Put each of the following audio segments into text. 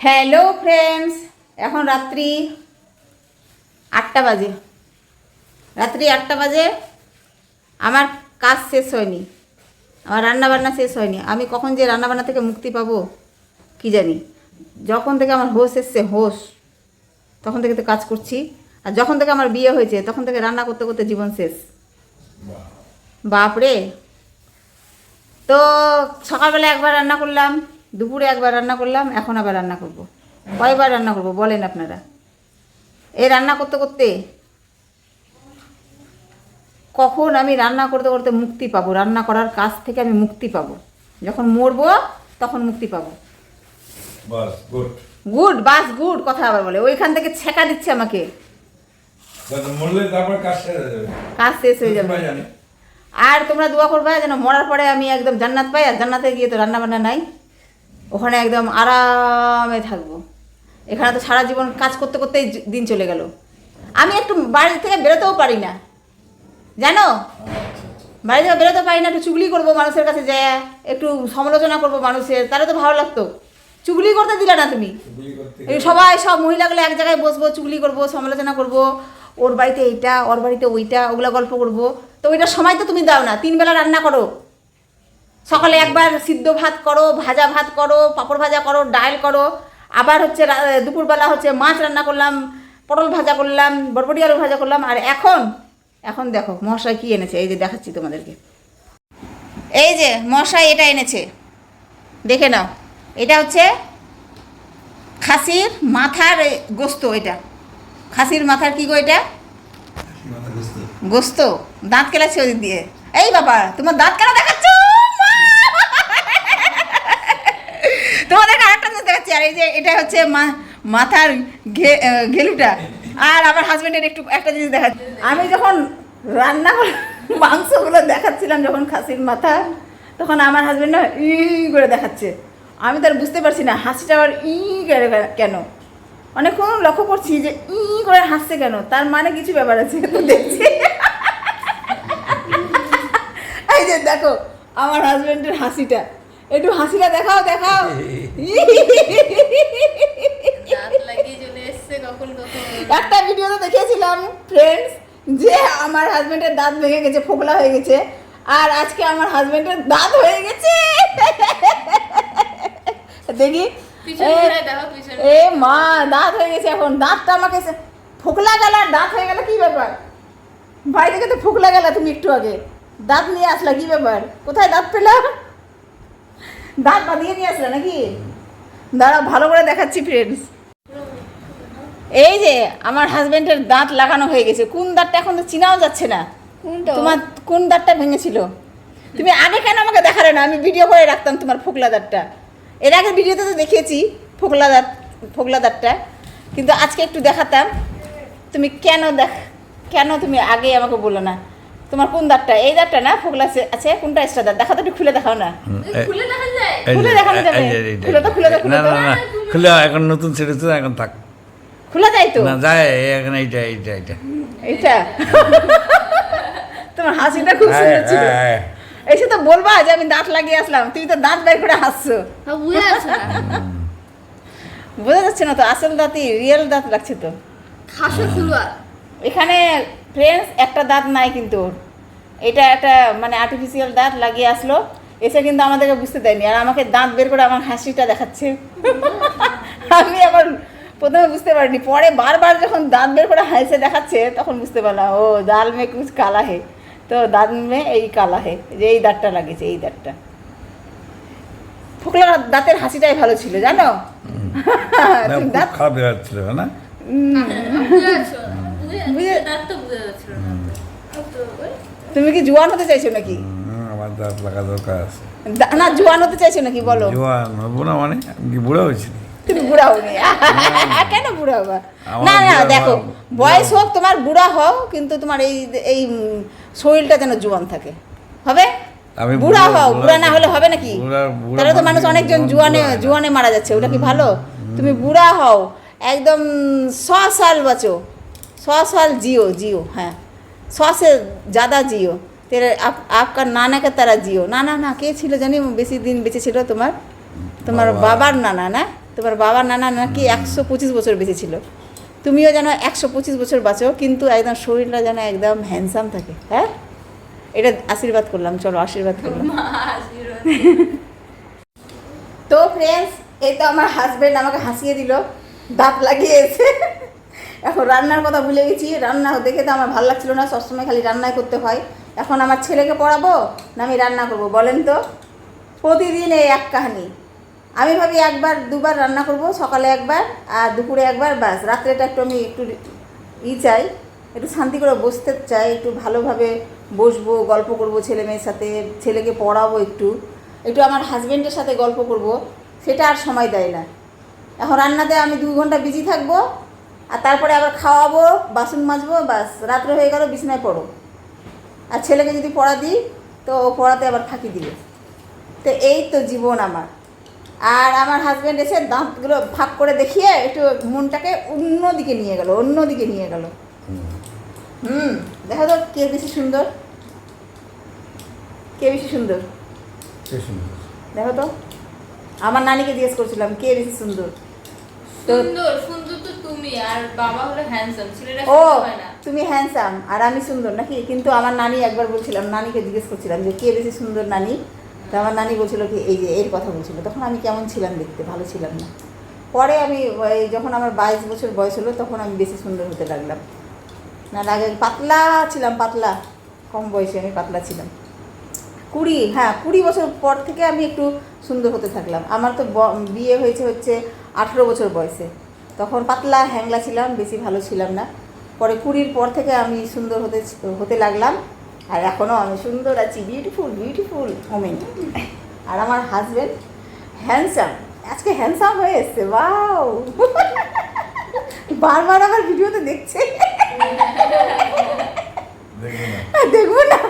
Hello friends এখন রাত্রি আটটা বাজে। রাত্রি আটটা বাজে। আমার কাজ শেষ হয়নি। আমার রান্নাবান্না শেষ হয়নি। আমি কখন যে রান্নাবান্না থেকে মুক্তি পাবো, কি জানি। যখন থেকে আমার হোশ এসছে হোশ তখন থেকে তো কাজ করছি। আর যখন থেকে আমার বিয়ে হয়েছে, তখন থেকে রান্না করতে করতে জীবন শেষ। বাপরে। তো সকালবেলা একবার রান্না করলাম। দুপুরে একবার রান্না করলাম এখন আবার রান্না করব। কয়বার রান্না করব বলেন আপনারা। এই রান্না করতে করতে কখন আমি রান্না করতে করতে মুক্তি পাবো? রান্না করার কাজ থেকে আমি মুক্তি পাবো। যখন মরবো তখন মুক্তি পাবো। গুড। বাস গুড কথা আবার বলে। ওইখান থেকে ছেঁকা দিচ্ছে আমাকে। কাজ শেষ হয়ে যাবে। আর তোমরা দোয়া করবা যেন মরার পরে আমি একদম জান্নাত পাই আর জান্নাতে গিয়ে তো রান্না বান্না নাই। ওখানে একদম আরামে থাকব। এখানে তো সারা জীবন কাজ করতে করতেই দিন চলে গেল। আমি একটু বাড়ি থেকে বেরোতেও পারি না। জানো? বাড়ি থেকে বেরোতে পারি না একটু চুগলি করব মানুষের কাছে যায় একটু সমালোচনা করব মানুষের তাহলে তো ভালো লাগতো। চুগলি করতে দিলে না তুমি? সবাই সব মহিলাগুলো এক জায়গায় বসবো চুগলি করব সমালোচনা করব। ওর বাড়িতে এইটা ওর বাড়িতে ওইটা ওগুলা গল্প করব। তো ওইটার সময় তো তুমি দাও না তিন বেলা রান্না করো। সকালে একবার সিদ্ধ ভাত করো ভাজা ভাত করো পাঁপড় ভাজা করো ডাল করো। আবার হচ্ছে দুপুরবেলা হচ্ছে মাছ রান্না করলাম পটল ভাজা করলাম বরবটি আলু ভাজা করলাম আর এখন এখন দেখো মশাই কি এনেছে? এই যে দেখাচ্ছি তোমাদেরকে। এই যে মশাই এটা এনেছে। দেখে নাও। এটা হচ্ছে খাসির মাথার গোস্ত এটা। খাসির মাথার কি গো এটা? গোস্ত। দাঁত কেলাচ্ছে ওদিক দিয়ে। এই বাবা তোমার দাঁত কেন দেখাচ্ছ মা! তোমাদেরকে দেখাচ্ছি আর এই যে এটা হচ্ছে মাথার ঘেলুটা। আর আমার হাজবেন্ডের একটু একটা জিনিস দেখাচ্ছি আমি যখন রান্না মাংসগুলো দেখাচ্ছিলাম, যখন খাসির মাথা, তখন আমার হাজবেন্ড না ই করে দেখাচ্ছে। আমি তার বুঝতে পারছি না, হাসিটা আবার ই করে কেন? অনেকক্ষণ লক্ষ্য করছি যে ই করে হাসছে কেন? তার মানে কিছু ব্যাপার আছে, তো দেখছি। এই যে দেখো, আমার হাজবেন্ডের হাসিটা। একটু হাসিটা দেখাও দেখাও। একটা ভিডিওতে দেখিয়েছিলাম ফ্রেন্ডস যে আমার হাজবেন্ডের দাঁত ভেঙে গেছে ফোকলা হয়ে গেছে আর আজকে আমার হাজবেন্ডের দাঁত হয়ে গেছে। দেখি। পিছনে এ- মা দাঁত হয়ে গেছে এখন দাঁতটা আমাকে ফোকলা গেল আর দাঁত হয়ে গেল কি ব্যাপার? বাড়ি থেকে তো ফোকলা গেল তুমি একটু আগে। দাঁত নিয়ে আসলা কি ব্যাপার? কোথায় দাঁত পেলা দাঁত বাঁধিয়ে নিয়ে আসলা নাকি? দাঁড়া ভালো করে দেখাচ্ছি ফ্রেন্ডস এই যে আমার হাজবেন্ডের দাঁত লাগানো হয়ে গেছে। কোন দাঁতটা এখন তো চিনাও যাচ্ছে না? তোমার কোন দাঁতটা ভেঙেছিল? তুমি আগে কেন আমাকে দেখালে না? আমি ভিডিও করে রাখতাম তোমার ফোকলা দাঁতটা। এর আগে ভিডিওতে তো দেখিয়েছি ফোকলা দাঁত ফোকলা দাঁতটা। কিন্তু আজকে একটু দেখাতাম। তুমি কেন দেখ কেন তুমি আগে আমাকে বলো না? তোমার কোন দাঁতটা? এই দাঁতটা না? ফোকলা আছে- আছে? কোনটা এক্সট্রা দাঁত? দেখা তো একটু খুলে দেখাও না। খুলে দেখা যায়? খুলে দেখানো যাবে। খুলে খুলে না না না খুলে এখন নতুন ছেড়েছে এখন থাক। খোলা যায় তো? না যায় এখন এইটা এইটা এইটা। এইটা? তোমার হাসিটা খুব সুন্দর ছিল। এসে তো বলবা যে আমি দাঁত লাগিয়ে আসলাম। তুমি তো দাঁত বের করে হাসছো। হ্যাঁ, বুঝে যাচ্ছে না। বোঝা যাচ্ছে না তো আসল দাঁতই রিয়েল দাঁত লাগছে তো। খাসো খুলুয়া এখানে ফ্রেন্ডস একটা দাঁত নাই কিন্তু ওর। এটা একটা মানে আর্টিফিশিয়াল দাঁত লাগিয়ে আসলো। এসে কিন্তু আমাদেরকে বুঝতে দেয়নি। আর আমাকে দাঁত বের করে আমার হাসিটা দেখাচ্ছে। আমি আবার প্রথমে বুঝতে পারিনি। পরে বারবার যখন দাঁত বের করে হাসে দেখাচ্ছে তখন বুঝতে পারলাম ও দাল মে কুচ কালা হে। তো দাঁত মে এই কালা হে যে এই দাঁতটা লাগিয়েছে এই দাঁতটা। ফোকলা দাঁতের হাসিটাই ভালো ছিল জানো? দাঁত খারাপ বেরোচ্ছিল না? বুঝে- দাঁত তো বুঝে যাচ্ছিল না। তুমি কি জোয়ান হতে চাইছো নাকি? আমার দাঁত লাগা দরকার আছে। না জোয়ান হতে চাইছো নাকি বলো। জোয়ান হব না মানে আমি কি বুড়ো হয়েছি? তুমি বুড়া হওনি। কেন বুড়া হবা? না না দেখো বয়স হোক তোমার বুড়া হও কিন্তু তোমার এই এই শরীরটা যেন জোয়ান থাকে। হবে? আমি বুড়া হও বুড়া- না হলে হবে নাকি? বুড়া- বুড়া তাহলে তো মানুষ অনেকজন জুয়ানে জুয়ানে মারা যাচ্ছে ওটা কি ভালো? তুমি বুড়া হও একদম ছ সাল বাঁচো। ছ সাল জিও জিও হ্যাঁ ছ से ज़्यादा जियो तेरे आप आपका नाना का तरह जियो না না না কে ছিল জানি বেশি দিন বেঁচে ছিল তোমার তোমার বাবা। বাবার নানা না তোমার বাবা নানা নাকি একশো পঁচিশ বছর বেঁচে ছিল তুমিও যেন একশো পঁচিশ বছর বাঁচো কিন্তু একদম শরীরটা যেন একদম হ্যান্ডসাম থাকে হ্যাঁ এটা আশীর্বাদ করলাম চলো আশীর্বাদ করলাম মা আশীর্বাদ তো ফ্রেন্ডস এই তো আমার হাজবেন্ড আমাকে হাসিয়ে দিল দাঁত লাগিয়ে এসে এখন রান্নার কথা ভুলে গেছি, রান্না দেখে তো আমার ভালো লাগছিল না, সবসময় খালি রান্নাই করতে হয়। এখন আমার ছেলেকে পড়াবো না আমি রান্না করব, বলেন তো? প্রতিদিন এই এক কাহিনি। আমি ভাবি একবার, দুবার রান্না করব, সকালে একবার আর দুপুরে একবার, ব্যাস। রাত্রেটা একটু আমি একটু ই চাই, একটু শান্তি করে বসতে চাই, একটু ভালোভাবে বসবো, গল্প করব ছেলে মেয়ের সাথে, ছেলেকে পড়াবো একটু একটু আমার হাজবেন্ডের সাথে গল্প করব, সেটা আর সময় দেয় না। এখন রান্নাতে আমি দু ঘণ্টা বিজি থাকব আর তারপরে আবার খাওয়াবো বাসন মাজবো বাস রাত্রে হয়ে গেল বিছানায় পড়ো। আর ছেলেকে যদি পড়া দিই তো ও পড়াতে আবার ফাঁকি দিবে। তো এই তো জীবন আমার। আর আমার হাজব্যান্ড এসে দাঁতগুলো ফাঁক করে দেখিয়ে একটু মনটাকে অন্য দিকে নিয়ে গেল অন্য দিকে নিয়ে গেল। হুম দেখো তো কে বেশি সুন্দর। কে বেশি সুন্দর? দেখো তো আমার নানিকে জিজ্ঞেস করছিলাম কে বেশি সুন্দর? তো সুন্দর সুন্দর তুমি আর বাবা হলো হ্যান্ডসাম ছেলেটা ও তুমি হ্যান্ডসাম আর আমি সুন্দর নাকি? কিন্তু আমার নানি একবার বলছিলাম নানিকে জিজ্ঞেস করছিলাম যে কে বেশি সুন্দর নানি? তো আমার নানি বলছিল কি এই যে এর কথা বলছিল। তখন আমি কেমন ছিলাম দেখতে ভালো ছিলাম না। পরে আমি যখন আমার বাইশ বছর বয়স হলো তখন আমি বেশি সুন্দর হতে লাগলাম। না আগে পাতলা ছিলাম পাতলা। কম বয়সে আমি পাতলা ছিলাম। কুড়ি হ্যাঁ কুড়ি বছর পর থেকে আমি একটু সুন্দর হতে থাকলাম। আমার তো বিয়ে হয়েছে হচ্ছে আঠেরো বছর বয়সে। তখন পাতলা হ্যাংলা ছিলাম বেশি ভালো ছিলাম না। পরে কুড়ির পর থেকে আমি সুন্দর হতে হতে লাগলাম। আর এখনও আমি সুন্দর আছি বিউটিফুল বিউটিফুল ওমেন আর আমার হাজবেন্ড হ্যান্ডসাম আজকে হ্যান্ডসাম হয়ে এসছে বাউ বারবার আমার ভিডিওতে দেখছে। দেখব না।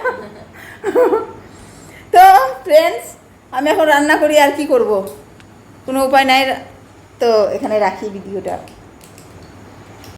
তো ফ্রেন্ডস আমি এখন রান্না করি আর কি করব? কোনো উপায় নাই তো এখানে রাখি ভিডিওটা